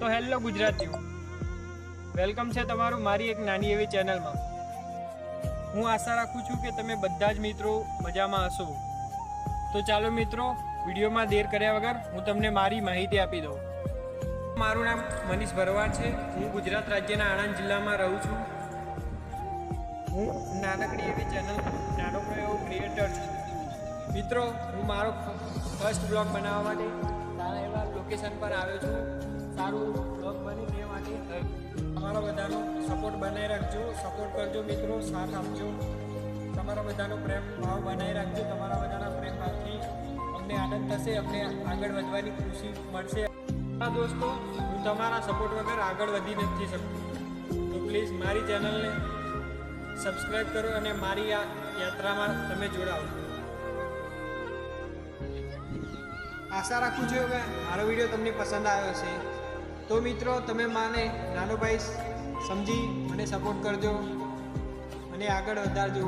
તો હેલો ગુજરાતીઓ. વેલકમ છે તમારું મારી એક નાની એવી ચેનલમાં. હું આશા રાખું છું કે તમે બધા જ મિત્રો મજામાં હશો. તો ચાલો મિત્રો, વિડીયોમાં દેર કર્યા વગર હું તમને મારી માહિતી આપી દઉં. મારું નામ મનીષ ભરવાડ છે. હું ગુજરાત રાજ્યના આણંદ જિલ્લામાં રહું છું. હું નાનકડી એવી ચેનલ નાનકડો એવો ક્રિએટર છું. મિત્રો, હું મારો ફર્સ્ટ બ્લોગ બનાવવા માટે સારા એવા લોકેશન પર આવ્યો છું. સારું બ્લોગ બની તે માટે તમારા બધાનો સપોર્ટ બનાવી રાખજો. સપોર્ટ કરજો મિત્રો, સાથ આપજો. તમારા બધાનો પ્રેમ ભાવ બનાવી રાખજો. તમારા બધાના પ્રેમ ભાવથી અમને આનંદ થશે, અમને આગળ વધવાની ખુશી મળશે. હા દોસ્તો, હું તમારા સપોર્ટ વગર આગળ વધી નથી શકતો. તો પ્લીઝ મારી ચેનલને સબસ્ક્રાઈબ કરો અને મારી આ યાત્રામાં તમે જોડાવો આશા રાખું છું કે મારો વીડિયો તમને પસંદ આવ્યો છે તો મિત્રો તમે માને નાનો ભાઈ સમજી અને સપોર્ટ કરજો. અને આગળ વધારજો.